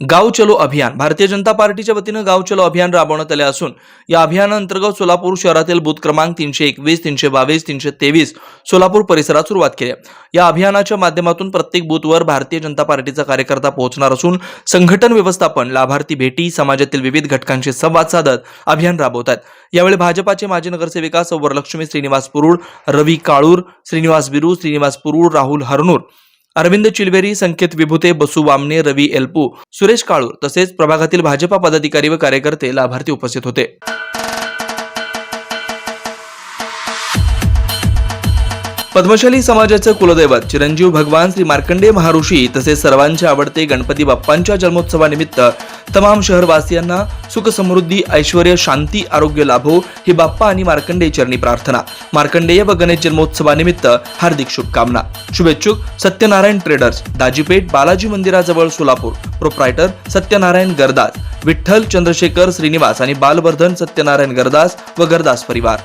गाव चलो अभियान. भारतीय जनता पार्टीच्या वतीनं गाव चलो अभियान राबवण्यात आले असून या अभियानाअंतर्गत सोलापूर शहरातील बूथ क्रमांक तीनशे एकवीस तीनशे बावीस तीनशे तेवीस सोलापूर परिसरात सुरुवात केली या अभियानाच्या माध्यमातून प्रत्येक बूथवर भारतीय जनता पार्टीचा कार्यकर्ता पोहोचणार असून संघटन व्यवस्थापन लाभार्थी भेटी समाजातील विविध घटकांशी संवाद साधत अभियान राबवत आहेत. यावेळी भाजपाचे माजी नगरसेविका सौ वरलक्ष्मी श्रीनिवास पुरुळ रवी काळूर श्रीनिवास बिरू श्रीनिवास पुरुळ राहुल हरनूर अरविंद चिलवेरी संकेत विभूते बसू वामने रवी एल्पू सुरेश काळूर तसेच प्रभागातील भाजपा पदाधिकारी व कार्यकर्ते लाभार्थी उपस्थित होते. पद्मशाली समाजाचं कुलदैवत चिरंजीव भगवान श्री मार्कंडेय महाऋषी तसेच सर्वांचे आवडते गणपती बाप्पांच्या जन्मोत्सवानिमित्त तमाम शहरवासियांना सुख समृद्धी ऐश्वर शांती आरोग्य लाभो ही बाप्पा आणि मार्कंडेय चरणी प्रार्थना. मार्कंडेय व गणेश जन्मोत्सवानिमित्त हार्दिक शुभकामना. शुभेच्छुक सत्यनारायण ट्रेडर्स दाजीपेठ बालाजी मंदिराजवळ सोलापूर. प्रोप्रायटर सत्यनारायण गरदास. विठ्ठल चंद्रशेखर श्रीनिवास आणि बालवर्धन सत्यनारायण गरदास व गरदास परिवार.